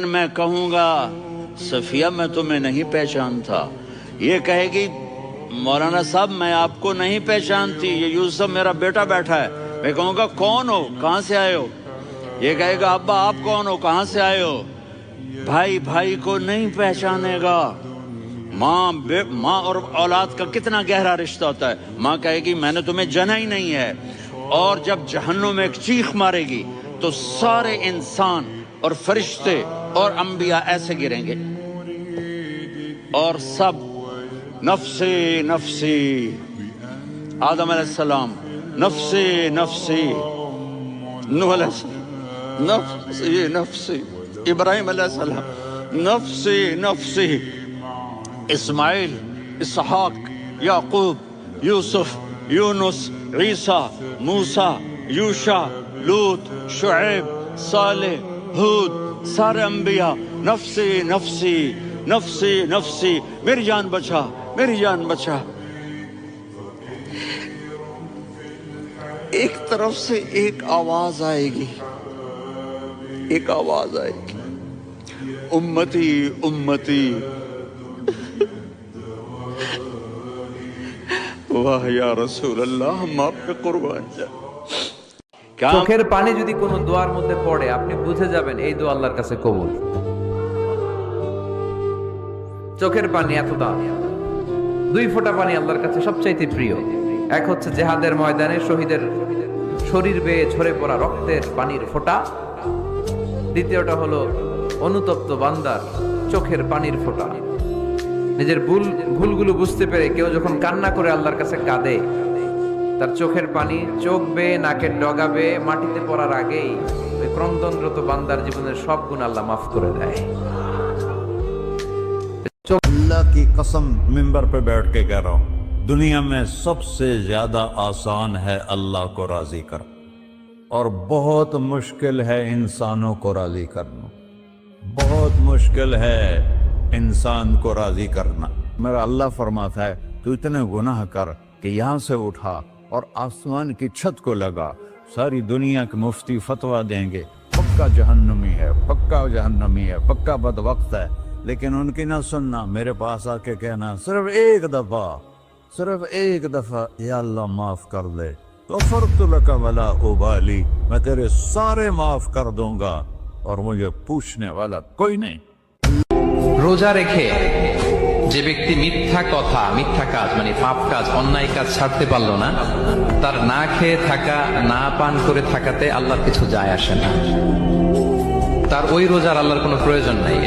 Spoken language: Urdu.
میں کہوں گا، صفیہ میں تمہیں نہیں پہچانتا۔ یہ کہے گی، مولانا صاحب، میں آپ کو نہیں پہچانتی، یہ یوسف میرا بیٹا بیٹھا ہے۔ میں کہوں گا، کون ہو؟ کہاں سے آئے ہو؟ یہ کہے گا، ابا، آپ کون ہو؟ کہاں سے آئے ہو؟ بھائی بھائی کو نہیں پہچانے گا۔ ماں ماں اور اولاد کا کتنا گہرا رشتہ ہوتا ہے۔ ماں کہے گی، میں نے تمہیں جنا ہی نہیں ہے۔ اور جب جہنم میں ایک چیخ مارے گی تو سارے انسان اور فرشتے اور انبیاء ایسے گریں گے۔ اور سب نفسی نفسی آدم علیہ السلام نفسی نفسی نوح علیہ السلام نفسی نفسی ابراہیم علیہ السلام نفسی نفسی اسماعیل، اسحاق، یعقوب، یوسف، یونس، عیسیٰ، موسیٰ یوشا لوت، شعیب، صالح حود سارے انبیاء، نفسی نفسی نفسی نفسی، میری جان بچا، میری جان بچا۔ ایک طرف سے ایک آواز آئے گی، ایک آواز آئے گی۔ امتی امتی۔ واہ یا رسول اللہ، ہم آپ کے قربان جائیں চোখের পানি যদি কোনো দোয়ার মধ্যে পড়ে, আপনি বুঝে যাবেন এই দোয়া আল্লাহর কাছে কবুল। চোখের পানি এত দাম দুই ফোঁটা পানি আল্লাহর কাছে সবচাইতে প্রিয়। এক হচ্ছে জেহাদের ময়দানে শহীদের শরীর বেয়ে ঝরে পড়া রক্তের পানির ফোঁটা। দ্বিতীয়টা হলো অনুতপ্ত বান্দার চোখের পানির ফোঁটা। নিজের ভুল ভুলগুলো বুঝতে পেরে কেউ যখন কান্না করে আল্লাহর কাছে কাঁদে তার চোখের পানি চোখ বেয়ে নাকের ডগা বেয়ে মাটিতে পড়ার আগেই ওই ক্রন্দনরত বান্দার জীবনের সব গুণ আল্লাহ মাফ করে দেয়। اللہ کی قسم ممبر پہ بیٹھ کے کہہ رہا ہوں دنیا میں سب سے زیادہ آسان ہے اللہ کو راضی کرنا اور بہت مشکل ہے انسانوں کو راضی کرنا। بہت مشکل ہے انسان کو راضی کرنا۔ میرا اللہ فرماتا ہے، تو اتنے گناہ کر کہ یہاں سے اٹھا اور آسمان کی چھت کو لگا۔ ساری دنیا کے مفتی فتوہ دیں گے۔ پکا جہنمی ہے، پکا جہنمی ہے، پکا بد وقت ہے۔ لیکن ان کی نہ سننا، میرے پاس آ کے کہنا، صرف ایک دفعہ، صرف ایک دفعہ یا اللہ معاف کر لے تو فرق لکا ولا ابالی، میں تیرے سارے معاف کر دوں گا اور مجھے پوچھنے والا کوئی نہیں۔ روزہ رکھے۔ যে ব্যক্তি মিথ্যা কথা, মিথ্যা কাজ মানে পাপ কাজ, অন্যায় কাজ ছাড়তে পারল না, তার না খেয়ে থাকা, না পান করে থাকাতে আল্লাহর কিছু যায় আসে না। তার ওই রোজার আল্লাহর কোনো প্রয়োজন নাই।